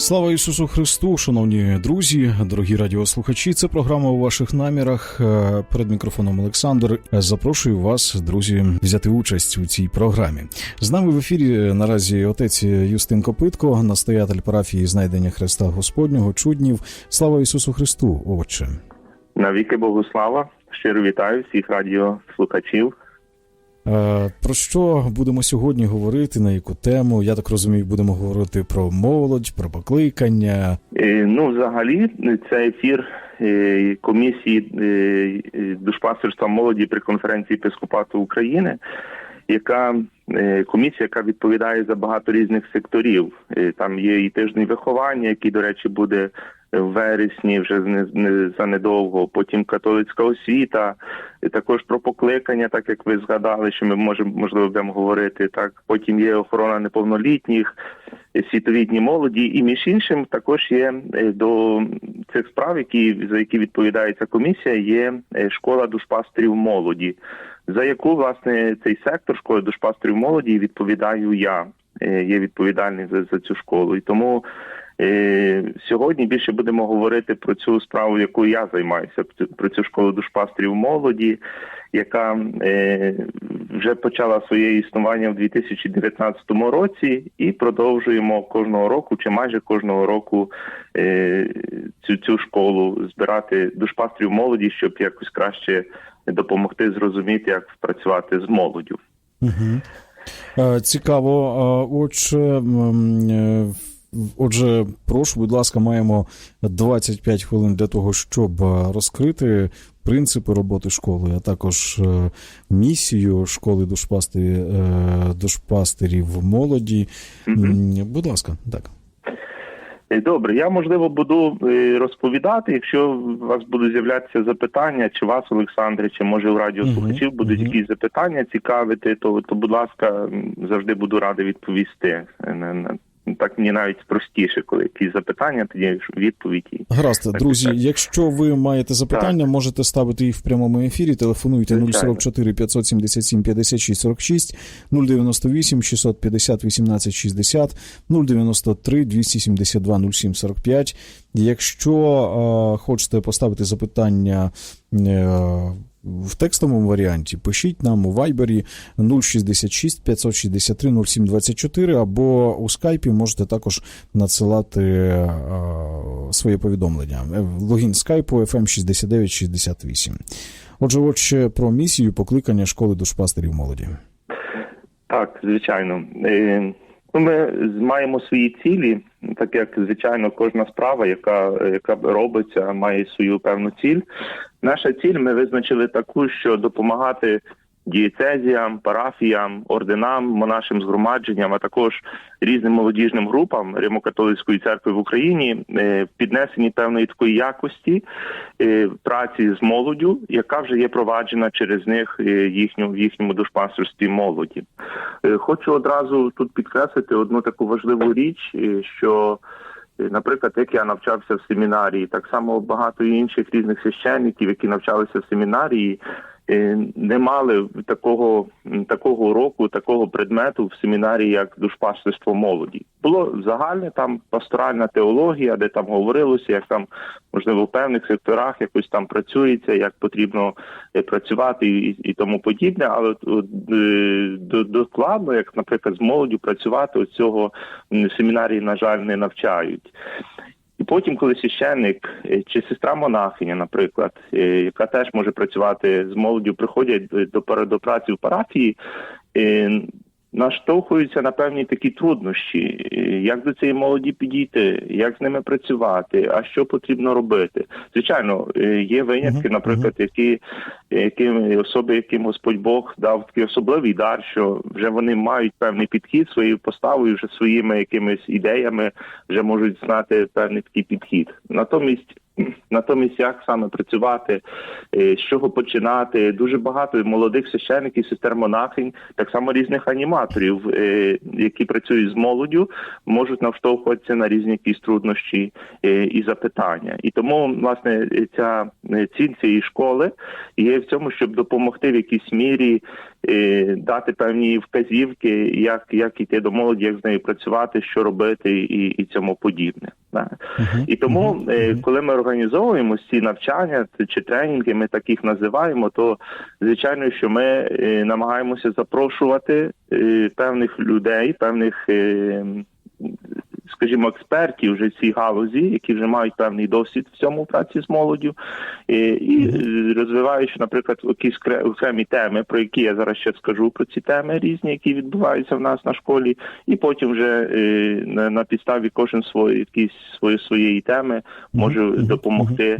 Слава Ісусу Христу, шановні друзі, дорогі радіослухачі. Це програма у ваших намірах. Е, Перед мікрофоном Олександр. Запрошую вас, друзі, взяти участь у цій програмі. З нами в ефірі наразі отець Юстин Копитко, настоятель парафії знайдення Христа Господнього, чуднів. Слава Ісусу Христу, Отче. Навіки Богу слава. Щиро вітаю всіх радіослухачів. Е, Про що будемо сьогодні говорити? На яку тему? Я так розумію, будемо говорити про молодь, про покликання. Е, Ну, взагалі, це ефір е, комісії душпастерства молоді при конференції епископату України, яка комісія, яка відповідає за багато різних секторів. Там є і тиждень виховання, який, до речі, буде в вересні, вже не, не за недовго. Потім католицька освіта, і також про покликання, так як ви згадали, що ми можемо можливо будемо говорити. Так потім є охорона неповнолітніх, е, світові дні молоді, і між іншим також є е, до цих справ, які за які відповідає ця комісія, є е, школа душпастерів молоді, за яку власне цей сектор школи душпастерів молоді відповідаю я. Е, Є відповідальний за, за цю школу, і тому Сьогодні більше будемо говорити про цю справу, якою я займаюся, про цю школу душпастерів молоді, яка е, вже почала своє існування в 2019 році, і продовжуємо кожного року, чи майже кожного року е, цю цю школу збирати душпастерів молоді, щоб якось краще допомогти зрозуміти, як працювати з молоддю. Угу. Цікаво, отже. Отже, прошу, будь ласка, маємо 25 хвилин для того, щоб е, розкрити принципи роботи школи, а також е, місію школи душпасти, е, душпастерів молоді. М, Будь ласка, так. Добре, я можливо буду розповідати. Якщо у вас будуть з'являтися запитання, чи вас, Олександре, чи може у радіослухачів будуть якісь запитання цікавити, то, то будь ласка, завжди буду радий відповісти. На- на- Так мені навіть простіше, коли якісь запитання, тоді відповіді. Гаразд, Так, друзі, так. якщо ви маєте запитання, можете ставити їх в прямому ефірі. Телефонуйте Звичайно. 044 577 56 46, 098 650 18 60, 093 272 07 45. Якщо е, хочете поставити запитання е, в текстовому варіанті, пишіть нам у Вайбері 066 563 07 24 або у скайпі можете також надсилати е, своє повідомлення. Е, Логін скайпу FM 6968. Отже, от ще про місію покликання школи душпастерів молоді. Так, звичайно. Ну, ми маємо свої цілі, так як звичайно кожна справа, яка яка робиться, має свою певну ціль. Наша ціль ми визначили таку, що допомагати дієцезіям, парафіям, орденам, монашим згромадженням, а також різним молодіжним групам Римо-католицької церкви в Україні е, в піднесенні певної такої якості е, праці з молоддю, яка вже є проваджена через них е, їхню в їхньому душпастерстві молоді. Хочу одразу тут підкреслити одну таку важливу річ, що Наприклад, як я навчався в семінарії, так само багато інших різних священників, які навчалися в семінарії, не мали такого такого уроку, такого предмету в семінарії, як душпастерство молоді. Було загальне там пасторальна теологія, де там говорилося, як там можливо в певних секторах якось там працюється, як потрібно е, працювати і, і тому подібне. Але е, до- докладно, як, наприклад, з молоддю працювати, от цього в семінарії, на жаль, не навчають. Потім, коли священник е, чи сестра монахиня, наприклад, е, яка теж може працювати з молоддю, приходять до до праці в парафії, е, наштовхуються на певні такі труднощі, як до цієї молоді підійти, як з ними працювати, а що потрібно робити. Звичайно, е, є винятки, наприклад, які, які особи, яким Господь Бог дав такий особливий дар, що вже вони мають певний підхід своєю поставою, вже своїми якимись ідеями вже можуть знати певний такий підхід. Натомість Натомість, як саме працювати, е, з чого починати, дуже багато молодих священиків, сестер монахинь, так само різних аніматорів, е, які працюють з молоддю, можуть навштовхуватися на різні якісь труднощі е, і запитання. І тому, власне, ця ціль цієї школи є в цьому, щоб допомогти в якійсь мірі дати певні вказівки, як, як йти до молоді, як з нею працювати, що робити, і, і цьому подібне. Да. І тому, е, коли ми організовуємо ці навчання чи тренінги, ми так їх називаємо, то звичайно, що ми е, намагаємося запрошувати е, певних людей, певних. Скажімо, експертів вже в цій галузі, які вже мають певний досвід в цьому праці з молоддю, і, і розвиваючи, наприклад, якісь кре- окремі теми, про які я зараз ще скажу про ці теми різні, які відбуваються в нас на школі, і потім вже е, на, на підставі кожен свої якісь свої своєї теми може допомогти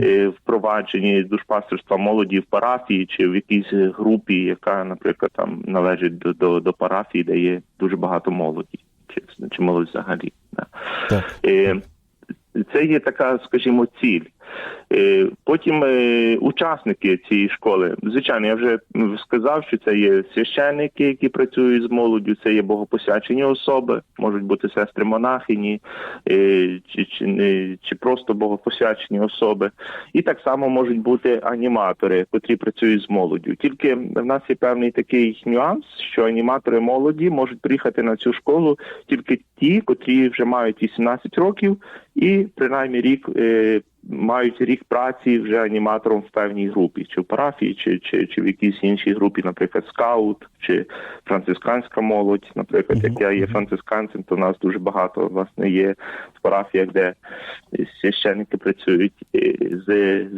е, впровадженні душпастерства молоді в парафії чи в якійсь групі, яка, наприклад, там належить до, до, до парафії, де є дуже багато молоді, чи, чи молодь взагалі. Так. Е, Це є така, скажімо, ціль. Е, Потім е, учасники цієї школи, звичайно, я вже сказав, що це є священники, які працюють з молоддю, це є богопосвячені особи, можуть бути сестри монахині е, чи, чи, чи просто богопосвячені особи. І так само можуть бути аніматори, котрі працюють з молоддю. Тільки в нас є певний такий нюанс, що аніматори молоді можуть приїхати на цю школу тільки ті, котрі вже мають 18 років, і принаймні рік мають рік праці вже аніматором в певній групі, чи в парафії, чи, чи, чи в якійсь іншій групі, наприклад, скаут чи францисканська молодь. Наприклад, як я є францисканцем, то в нас дуже багато власне є в парафіях, де священники працюють е, з,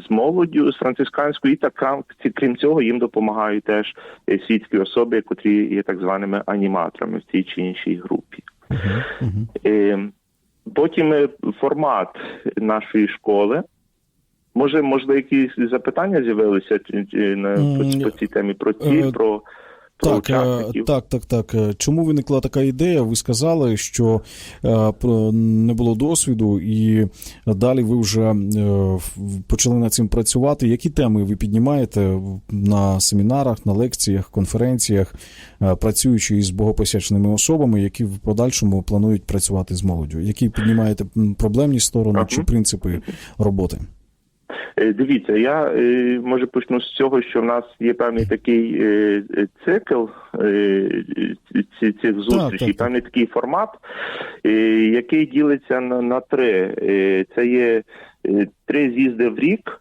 з молоддю, з францисканською, і так крім- цього їм допомагають теж е, світські особи, котрі є так званими аніматорами в цій чи іншій групі. Е, Потім е, формат нашої школи. Може, можливо, якісь запитання з'явилися по, цій темі про ціль, е, про Так, е, так, так, так. Е, Чому виникла така ідея? Ви сказали, що е, не було досвіду, і далі ви вже почали над цим працювати. Які теми ви піднімаєте на семінарах, на лекціях, конференціях, працюючи із богопосяченими особами, які в подальшому планують працювати з молоддю? Які піднімаєте проблемні сторони чи принципи роботи? Е, Дивіться, я е, може почну з цього, що в нас є певний такий е, цикл цих зустрічей, так, так. певний такий формат, який ділиться на, на три. Це є три з'їзди в рік,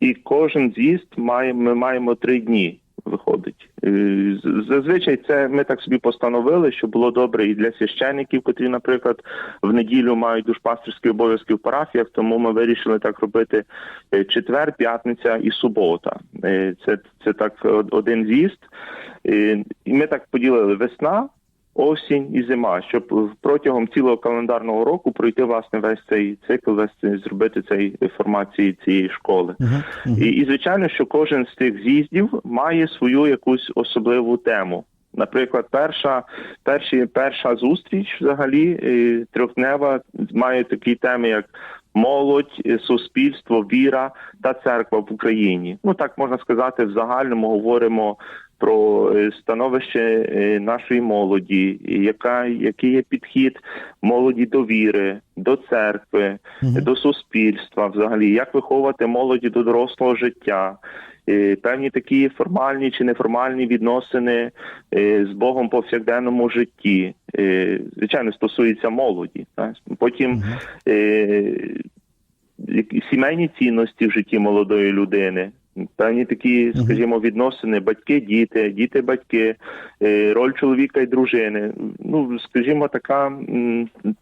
і кожен з'їзд має, ми маємо три дні. Виходить Е, зазвичай це ми так собі постановили, що було добре і для священників, котрі, наприклад, в неділю мають душпастерські обов'язки в парафіях. Тому ми вирішили так робити е, четвер, п'ятниця і субота. Е, Це це так один з'їзд. І ми так поділили весна. Осінь і зима, щоб протягом цілого календарного року пройти власне весь цей цикл, весь цей, зробити цей формації цієї школи. І, і звичайно, що кожен з тих з'їздів має свою якусь особливу тему. Наприклад, перша, перші, перша зустріч взагалі е, трьохднева має такі теми, як молодь, е, суспільство, віра та церква в Україні. Ну так можна сказати, в загальному говоримо про е, становище е, нашої молоді, яка який є підхід молоді до віри, до церкви, до суспільства, взагалі, як виховувати молоді до дорослого життя. е, Певні такі формальні чи неформальні відносини з Богом повсякденному житті, звичайно, стосується молоді. Потім сімейні цінності в житті молодої людини. Певні такі, скажімо, відносини батьки-діти, діти-батьки, е, роль чоловіка і дружини. Ну, скажімо, така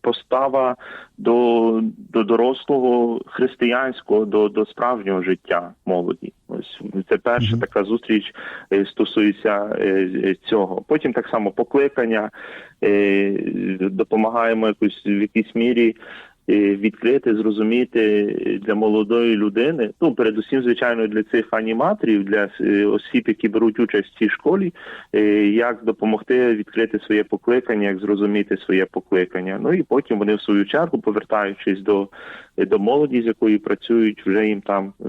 постава до, до дорослого християнського, до, до справжнього життя молоді. Ось це перша така зустріч е, стосується е, цього. Потім так само покликання, допомагаємо якось в якійсь мірі відкрити, зрозуміти е, для молодої людини. Ну, передусім, звичайно, для цих аніматорів, для е, осіб, які беруть участь в цій школі, е, як допомогти відкрити своє покликання, як зрозуміти своє покликання. Ну і потім вони в свою чергу, повертаючись до, е, до молоді, з якою працюють, вже їм там е,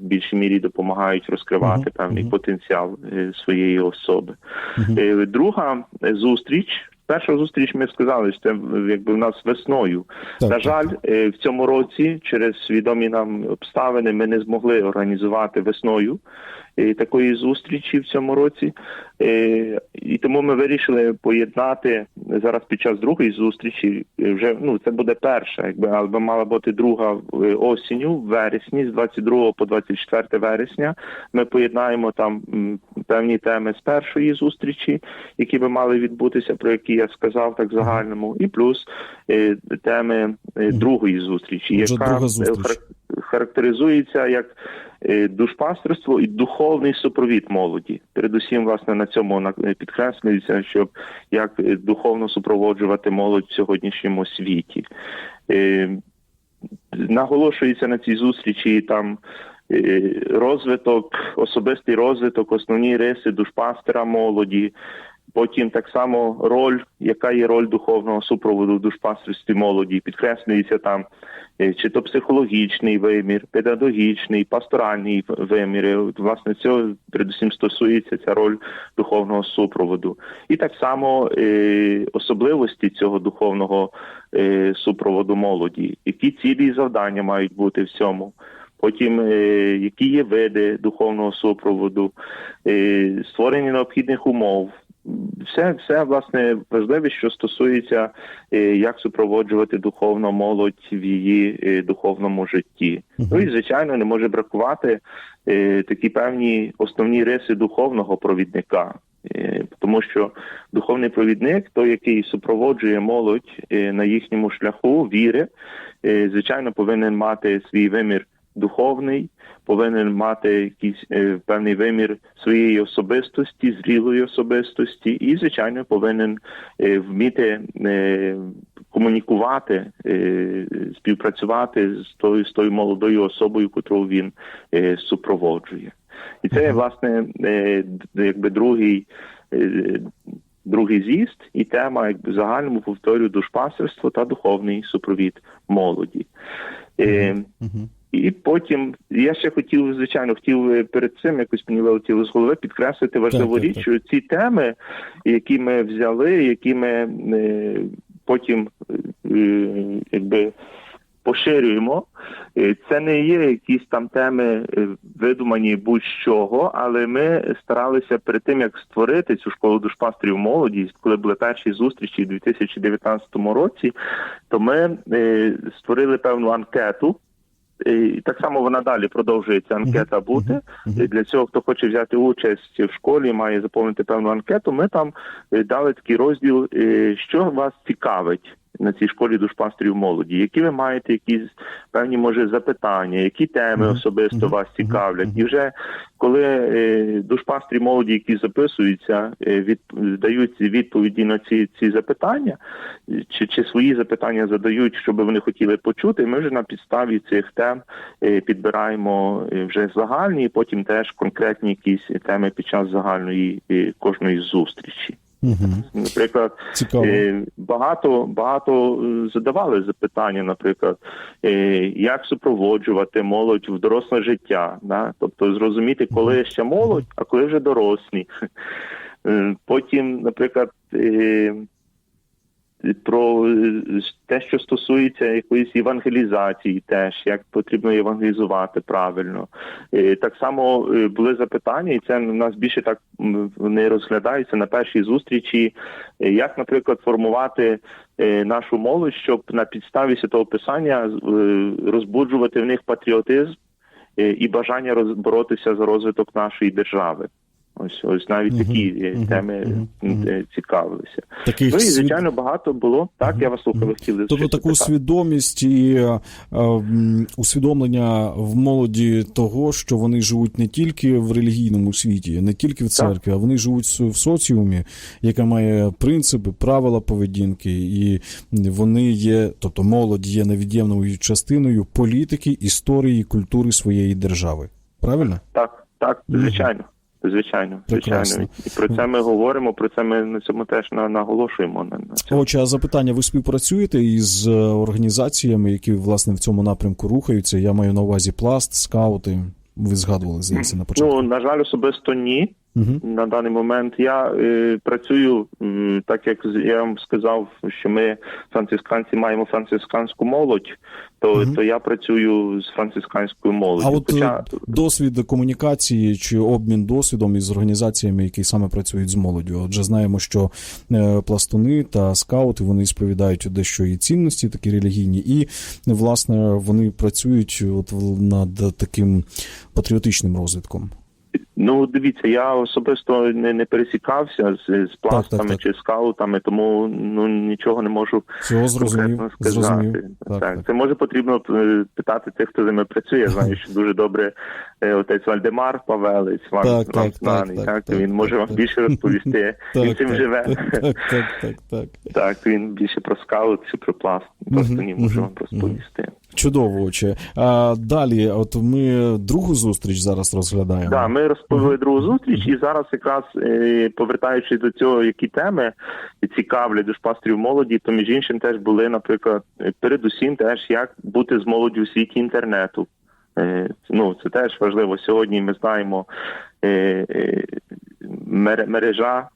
в більшій мірі допомагають розкривати Мгм, певний мгм. потенціал е, своєї особи. Мгм. Е, Друга е, зустріч. Перша зустріч ми сказали, що це якби в нас весною. Так, На жаль, так. е, в цьому році через свідомі нам обставини ми не змогли організувати весною такої зустрічі в цьому році. Е, І тому ми вирішили поєднати зараз під час другої зустрічі. е, Вже ну це буде перша, якби але мала бути друга е, осінню, в вересні, з 22 по 24 вересня. Ми поєднаємо там певні теми з першої зустрічі, які би мали відбутися, про які я сказав так загальному, і плюс е, теми е, другої зустрічі, яка друга е, зустріч. Хар- характеризується як е, душпастерство і духовний супровід молоді. Передусім, власне, на цьому е, підкреслюється, щоб як е, духовно супроводжувати молодь в сьогоднішньому світі. Наголошується на цій зустрічі там розвиток, особистий розвиток, основні риси душпастера молоді. Потім так само роль, яка є роль духовного супроводу в душпастерстві молоді, підкреслюється там е, чи то психологічний вимір, педагогічний, пасторальний виміри. Власне, цього передусім стосується ця роль духовного супроводу. І так само е, особливості цього духовного е, супроводу молоді, які цілі і завдання мають бути в цьому. Потім, які є види духовного супроводу, створення необхідних умов. Все, все власне важливе, що стосується, е, як супроводжувати духовну молодь в її е, духовному житті. Ну і звичайно, не може бракувати е, такі певні основні риси духовного провідника. Тому що духовний провідник, той, який супроводжує молодь на їхньому шляху віри, звичайно, повинен мати свій вимір духовний, повинен мати якийсь е, певний вимір своєї особистості, зрілої особистості, і, звичайно, повинен е, вміти е, комунікувати, е, співпрацювати з тою, з тою молодою особою, котру він е, супроводжує. І це, власне, е, якби другий. е, Другий з'їзд і тема, якби в загальному повторю, душпастерство та духовний супровід молоді. Мгм. І потім я ще хотів, звичайно, хотів перед цим якось мені вилетіло з голови підкреслити важливу Так, річ, так. що ці теми, які ми взяли, які ми е, потім е, якби поширюємо, е, це не є якісь там теми видумані будь-чого, але ми старалися перед тим, як створити цю школу душпастерів молоді, коли були перші зустрічі у 2019 році, то ми створили певну анкету. І так само вона далі продовжується анкета бути. Е, Для цього, хто хоче взяти участь в школі, має заповнити певну анкету. Ми там е, дали такий розділ, е, що вас цікавить на цій школі душпастерів молоді, які ви маєте якісь певні, може, запитання, які теми особисто вас цікавлять. І вже коли е, душпастрі молоді, які записуються, е, від, дають відповіді на ці, ці запитання, чи, чи свої запитання задають, що би вони хотіли почути, ми вже на підставі цих тем е, підбираємо е, вже загальні, і потім теж конкретні якісь теми під час загальної е, кожної зустрічі. Мгм. Наприклад, Цікаво. Е, Багато багато е, задавали запитання, наприклад, е, як супроводжувати молодь в доросле життя, да? тобто зрозуміти, коли ще молодь, а коли вже дорослі. Потім, наприклад, про е, те, що стосується якоїсь євангелізації, теж як потрібно євангелізувати правильно. Е, Так само е, були запитання, і це у нас більше так вони розглядаються на першій зустрічі. Як, наприклад, формувати нашу молодь, щоб на підставі святого писання розбуджувати в них патріотизм і бажання боротися за розвиток нашої держави. Ось ось навіть Мгм, такі е, мгм, теми мгм, м, мгм. е, цікавилися. Таких Ну і звичайно багато було. Так, Мгм, я вас слухав, хотіли Тобто таку запитати. свідомість і е, усвідомлення в молоді того, що вони живуть не тільки в релігійному світі, не тільки в церкві, а вони живуть в соціумі, яка має принципи, правила поведінки, і вони є, тобто молодь є невід'ємною частиною політики, історії, культури своєї держави. Правильно? Так, так, Мгм. Звичайно. Звичайно, Прекрасно. І про це ми говоримо, про це ми на цьому теж на- наголошуємо. На, цьому. Отже, а запитання: ви співпрацюєте із е, організаціями, які власне в цьому напрямку рухаються? Я маю на увазі пласт, скаути. Ви згадували здається на початку. Ну, на жаль, особисто ні. Угу. На даний момент я е, працюю, м, так як я вам сказав, що ми францисканці маємо францисканську молодь, то, Мгм. то я працюю з францисканською молоддю. А от Хоча, е, досвід комунікації чи обмін досвідом із організаціями, які саме працюють з молоддю. Отже, знаємо, що е, пластуни та скаути вони сповідають дещо і цінності, такі релігійні, і власне вони працюють от над таким патріотичним розвитком. Ну дивіться, я особисто не, не пересікався з, з пластами так. чи скаутами, тому ну нічого не можу Всього зрозумів, конкретно зрозумів. сказати. Так, Так, так. це може потрібно е, питати тих, хто з ними працює. Я знаю, що дуже добре е, отець Вальдемар Павелець, вам, Так, вам так, знаний, так, так, так, він так, може так, вам так. більше розповісти. він цим так, живе. Так, так, так, так. Так, він більше про скаут чи про пласт. Просто ні може вам розповісти. Чудово, отче. А далі, от ми другу зустріч зараз розглядаємо. Так, ми розповіли другу зустріч, і зараз якраз е, повертаючись до цього, які теми цікавлять душпастерів молоді, то між іншим теж були, наприклад, е, передусім теж як бути з молоддю у світі інтернету. Е, Ну, це теж важливо. Сьогодні ми знаємо мере- мережа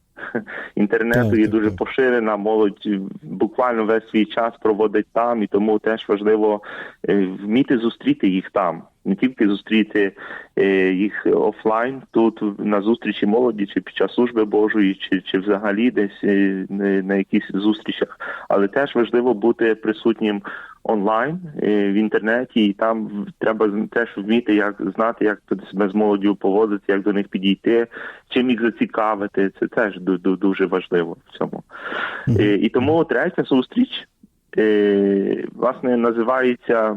інтернету Так, є так, дуже так. поширена. Молодь буквально весь свій час проводить там, і тому теж важливо е, вміти зустріти їх там. Не тільки зустріти е, їх офлайн тут на зустрічі молоді, чи під час служби Божої, чи, чи взагалі десь е, на- якихось зустрічах, але теж важливо бути присутнім онлайн е, в інтернеті, і там треба теж вміти, як знати, як тут себе з молоддю поводити, як до них підійти, чим їх зацікавити. Це теж ду- ду- дуже важливо в цьому. І тому третя зустріч власне називається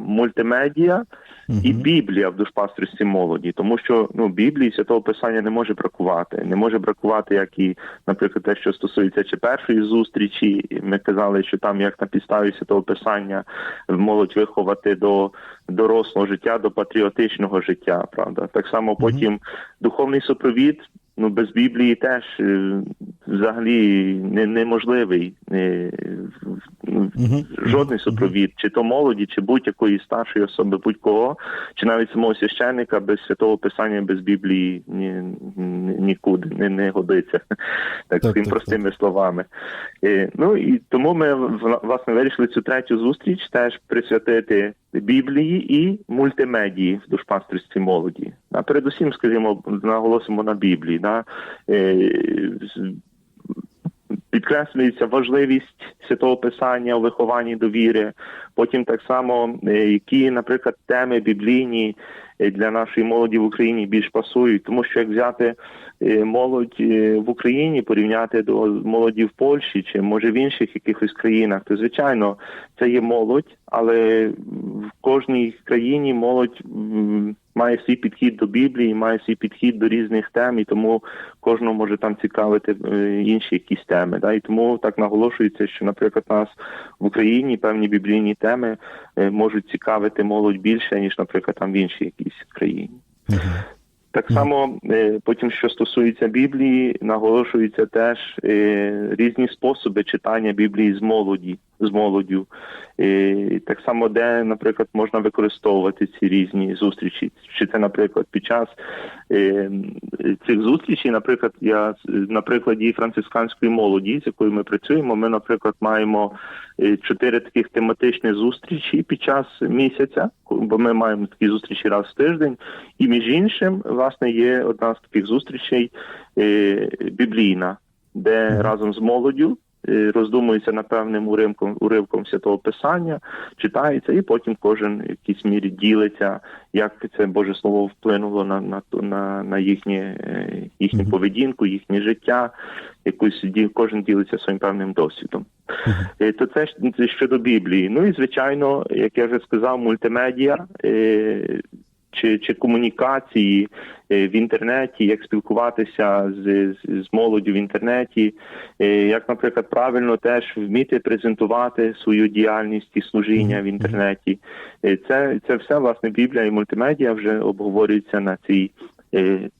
І Біблія в душпастерстві молоді, тому що ну Біблії святого писання не може бракувати. Не може бракувати, як і, наприклад, те, що стосується чи першої зустрічі. Ми казали, що там як на підставі святого писання молодь виховати до дорослого життя, до патріотичного життя. Правда, так само потім духовний супровід. Ну, без Біблії теж е, взагалі не, неможливий. Е, в- Мгм. жодний супровід, чи то молоді, чи будь-якої старшої особи, будь-кого, чи навіть самого священника без святого писання, без Біблії ні, ні- нікуди не, не годиться, так, Так, тим так, простими словами. Е, ну і тому ми вла- власне вирішили цю третю зустріч теж присвятити Біблії і мультимедії в душпастерстві молоді. А передусім, скажімо, наголосимо на Біблії. На, Е, підкреслюється важливість святого писання у вихованні довіри. Потім так само, е, які, наприклад, теми біблійні для нашої молоді в Україні більш пасують, тому що як взяти е, молодь е, в Україні, порівняти до молоді в Польщі чи може в інших якихось країнах, то звичайно це є молодь, але в кожній країні молодь має свій підхід до Біблії, має свій підхід до різних тем, і тому кожного може там цікавити е, інші якісь теми. Да? І тому так наголошується, що, наприклад, нас в Україні певні біблійні теми е, можуть цікавити молодь більше, ніж, наприклад, там в іншій якійсь країні. Так само е, потім, що стосується Біблії, наголошуються теж різні способи читання Біблії з молоді, з молоддю. Е, так само, де, наприклад, можна використовувати ці різні зустрічі. Чи це, наприклад, під час е, цих зустрічей, наприклад, я на прикладі францисканської молоді, з якою ми працюємо, ми, наприклад, маємо е, чотири таких тематичні зустрічі під час місяця, бо ми маємо такі зустрічі раз в тиждень. І між іншим, власне, є одна з таких зустрічей е, біблійна, де разом з молоддю роздумується над певним уривком, уривком святого писання, читається, і потім кожен в якійсь мірі ділиться, як це Боже Слово вплинуло на, на, на, на їхнє, е, їхню Мгм. поведінку, їхнє життя. Якусь кожен ділиться своїм певним досвідом. Е, То це щодо Біблії. Ну і звичайно, як я вже сказав, мультимедіа е, чи, чи комунікації е, в інтернеті, як спілкуватися з, з, з молоддю в інтернеті, е, як, наприклад, правильно теж вміти презентувати свою діяльність і служіння в інтернеті. Е, Це, це все власне Біблія і мультимедіа вже обговорюється на цій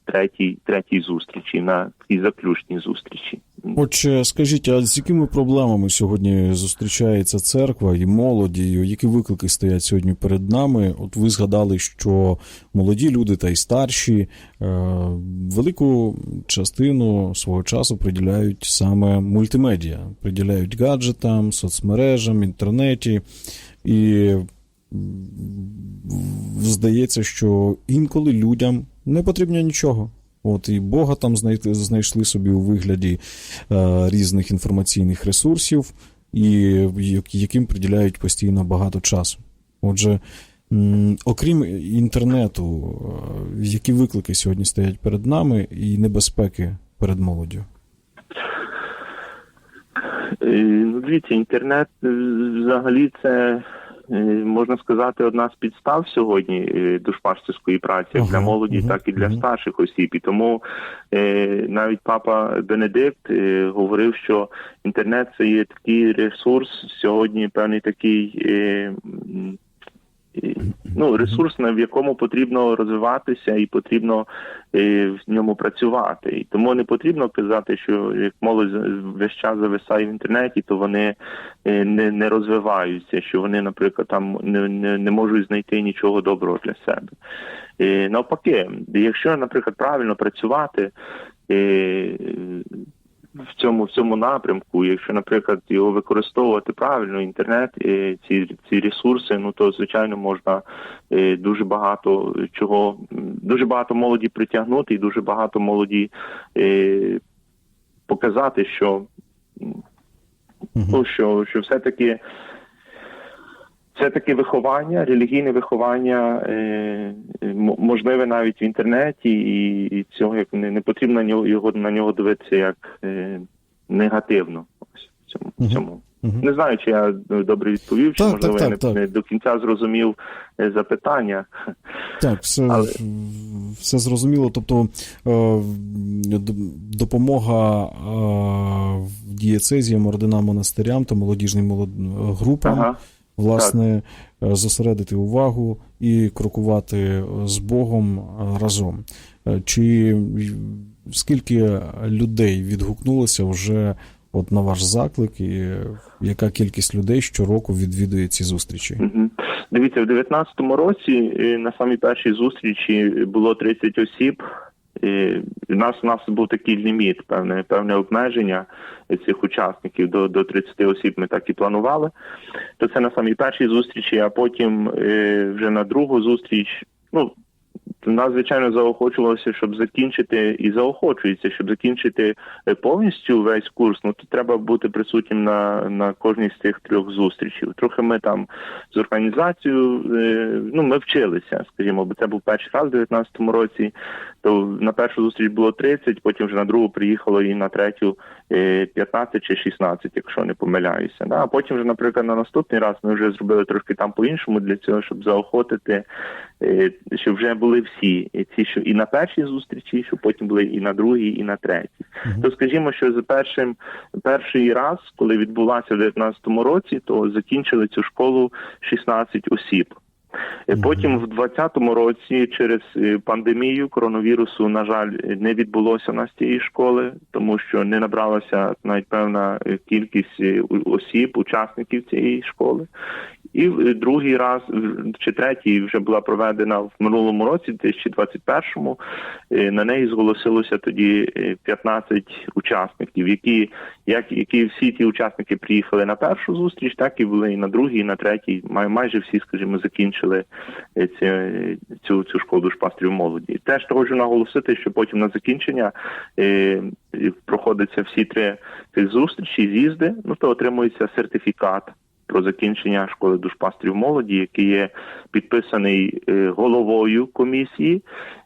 третій, третій зустрічі, на цій заключній зустрічі. Отже, скажіть, а з якими проблемами сьогодні зустрічається церква і молоді? і Які виклики стоять сьогодні перед нами? От ви згадали, що молоді люди та й старші е, велику частину свого часу приділяють саме мультимедіа, приділяють гаджетам, соцмережам, інтернеті. І здається, що інколи людям не потрібно нічого. От і Бога там знайти, знайшли собі у вигляді е, різних інформаційних ресурсів, і як- яким приділяють постійно багато часу. Отже, м, окрім інтернету, е, які виклики сьогодні стоять перед нами і небезпеки перед молоддю? Е, Ну, дивіться, інтернет е, взагалі це можна сказати одна з підстав сьогодні е, душпастерської праці як для молоді, так і для старших осіб. І тому е, навіть папа Бенедикт е, говорив, що інтернет це є такий ресурс сьогодні, певний такий. Ну, ресурс, в якому потрібно розвиватися і потрібно е, в ньому працювати. І тому не потрібно казати, що як молодь весь час зависає в інтернеті, то вони е, не, не розвиваються, що вони, наприклад, там не, не, не можуть знайти нічого доброго для себе. Е, Навпаки, якщо, наприклад, правильно працювати. Е, В цьому в цьому напрямку, якщо, наприклад, його використовувати правильно, інтернет, і ці ці ресурси, ну то звичайно можна е, дуже багато чого, дуже багато молоді притягнути і дуже багато молоді е, показати, що ну, що, що все-таки все-таки виховання, релігійне виховання е, можливе навіть в інтернеті, і, цього як не, не потрібно на нього його на нього дивитися як е, негативно. Ось в цьому. в цьому. Не знаю, чи я добре відповів, чи Так, можливо так, я так, не, до кінця зрозумів е, запитання. Так, все, Але- все зрозуміло. Тобто е, допомога е, дієцезіям, орденам, монастирям та молодіжним групам, Ага. Власне, е, зосередити увагу і крокувати з Богом е, разом. Е, Чи скільки людей відгукнулося вже от на ваш заклик, і е, яка кількість людей щороку відвідує ці зустрічі? Дивіться, в 19-му році е, на самій першій зустрічі було 30 осіб. І У нас у нас був такий ліміт, певне певне обмеження цих учасників до, до 30 осіб. Ми так і планували. То це на самій першій зустрічі, а потім е, вже на другу зустріч. Ну нас звичайно заохочувалося, щоб закінчити і заохочується, щоб закінчити е, повністю весь курс. Ну то треба бути присутнім на, на кожній з цих трьох зустрічей. Трохи ми там з організацією, е, ну ми вчилися, скажімо, бо це був перший раз у 19-му році. То на першу зустріч було 30, потім вже на другу приїхало і на третю е, 15 чи 16, якщо не помиляюся. Да? А потім вже, наприклад, на наступний раз ми вже зробили трошки там по-іншому для цього, щоб заохотити, е, щоб вже були всі ці, що і на першій зустрічі, щоб потім були і на другій, і на третій. Мгм. То скажімо, що за першим перший раз, коли відбулася в 19-му році, то закінчили цю школу 16 осіб. Е, Потім в 20-му році через е, пандемію коронавірусу, на жаль, не відбулося в нас цієї школи, тому що не набралася навіть певна кількість осіб, учасників цієї школи. І е, другий раз чи третій вже була проведена в минулому році, 2021-му. Е, На неї зголосилося тоді е, 15 учасників, які, як, які всі ті учасники приїхали на першу зустріч, так і були і на другій, і на третій. Май, майже всі, скажімо, закінчили е, ці- цю, цю школу душпастрів молоді. Теж хочу наголосити, що потім на закінчення е, е, всі три цих зустрічі, з'їзди, ну то отримується сертифікат про закінчення школи душпастрів молоді, який є підписаний е, головою комісії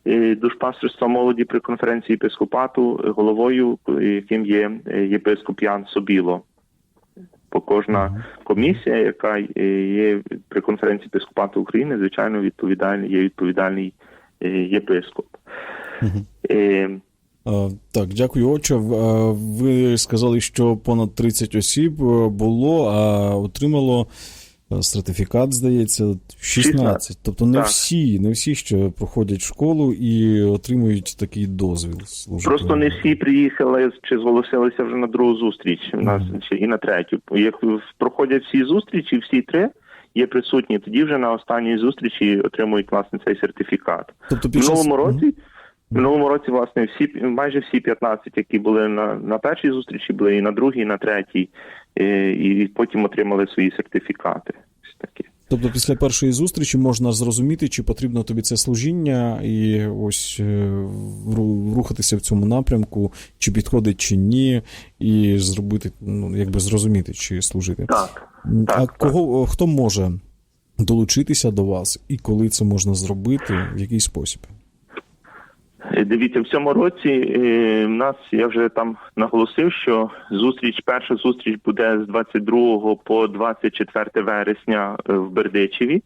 е, душпастерства молоді при конференції єпископату, головою, яким є е, єпископ Ян Собіло. Бо кожна комісія, яка є при конференції єпископату України, звичайно, відповідальний є відповідальний єпископ. Е, Е, Так, дякую, отче. Е, Ви сказали, що понад 30 осіб е, було, а отримало е, сертифікат, здається, 16. 16. Тобто не Так. всі, не всі ще проходять школу і отримують такий дозвіл. служити. Просто не всі приїхали чи зголосилися вже на другу зустріч. Чи і на третю. Як проходять всі зустрічі, всі три є присутні. Тоді вже на останній зустрічі отримують власне цей сертифікат. Тобто під час... минулому році. Минулому році, власне, всі майже всі 15, які були на, на першій зустрічі, були і на другій, і на третій, е, і потім отримали свої сертифікати. Такі. Тобто після першої зустрічі можна зрозуміти, чи потрібно тобі це служіння, і ось е, рухатися в цьому напрямку, чи підходить, чи ні, і зробити, ну якби зрозуміти, чи служити. Так. Так, а так. кого хто може долучитися до вас, і коли це можна зробити, в який спосіб? Е, Дивіться, в цьому році е, в нас я вже там наголосив, що зустріч, перша зустріч буде з 22 по 24 вересня е, в Бердичеві.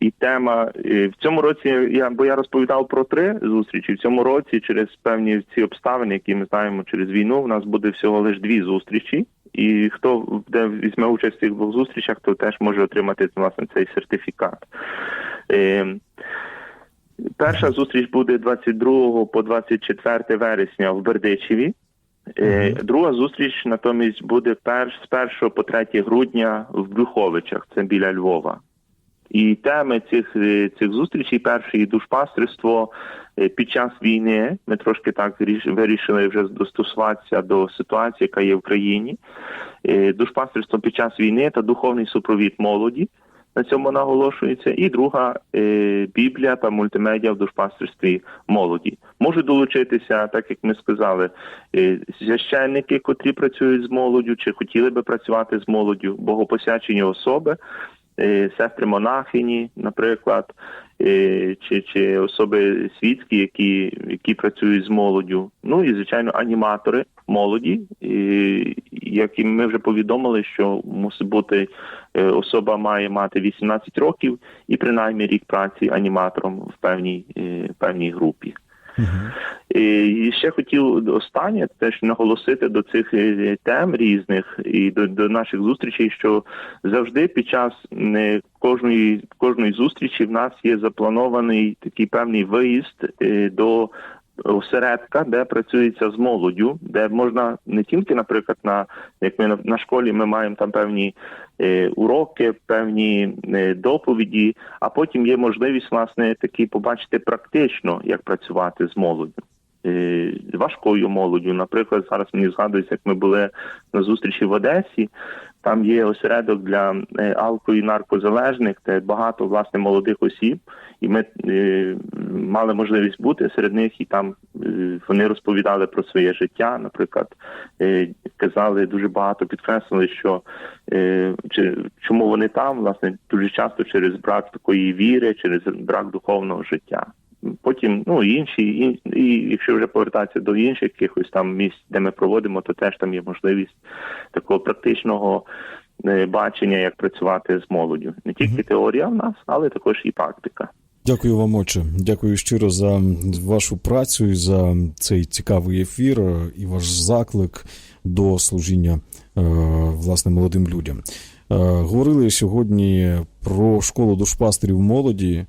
І тема в цьому році я бо я розповідав про три зустрічі. В цьому році через певні ці обставини, які ми знаємо через війну, в нас буде всього лише дві зустрічі. І хто буде візьме участь в цих двох зустрічах, то теж може отримати власне цей сертифікат. Е, Перша зустріч буде 22 по 24 вересня в Бердичеві. Е, Друга зустріч натомість буде перш, з 1 по 3 грудня в Брюховичах, це біля Львова. І теми цих, е, цих зустрічей перший душпастерство е, під час війни. Ми трошки так вирішили вже достосуватися до ситуації, яка є в країні. Душпастерство під час війни та духовний супровід молоді. На цьому наголошується. І друга е, Біблія та мультимедіа в душпастерстві молоді. Можуть долучитися, так як ми сказали, е, священники, котрі працюють з молоддю, чи хотіли би працювати з молоддю, богопосячені особи, е, сестри монахині, наприклад, чи, чи особи світські, які, які працюють з молоддю. Ну і звичайно, аніматори молоді, як і ми вже повідомили, що мусить бути е, особа має мати 18 років і принаймні рік праці аніматором в певній, е, певній групі. Е, І ще хотів останнє теж наголосити до цих е, тем різних і до, до наших зустрічей, що завжди під час е, кожної кожної зустрічі в нас є запланований такий певний виїзд е, до осередка, де працюється з молоддю, де можна не тільки, наприклад, на як ми на, школі ми маємо там певні е, уроки, певні е, доповіді, а потім є можливість власне такі побачити практично, як працювати з молоддю. Е, важкою молоддю. Наприклад, зараз мені згадується, як ми були на зустрічі в Одесі. Там є осередок для е, алко і наркозалежних, де багато власне молодих осіб, і ми е, мали можливість бути серед них, і там вони розповідали про своє життя. Наприклад, казали дуже багато, підкреслили, що чи, чому вони там, власне, дуже часто через брак такої віри, через брак духовного життя. Потім, ну інші, і, і якщо вже повертатися до інших якихось там місць, де ми проводимо, то теж там є можливість такого практичного е, бачення, як працювати з молоддю. Не тільки теорія в нас, але також і практика. Дякую вам, отче. Дякую щиро за вашу працю і за цей цікавий ефір е, і ваш заклик до служіння е, власне молодим людям. Говорили сьогодні про школу душпастерів молоді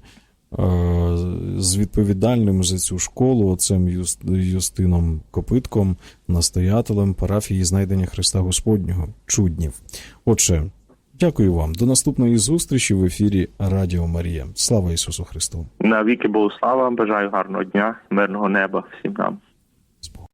з відповідальним за цю школу отцем Юст- Юстином Копитком, настоятелем парафії знайдення Христа Господнього Чуднів. Отже, Дякую вам. До наступної зустрічі в ефірі Радіо Марія. Слава Ісусу Христу! На віки Богу слава, бажаю гарного дня, мирного неба всім нам.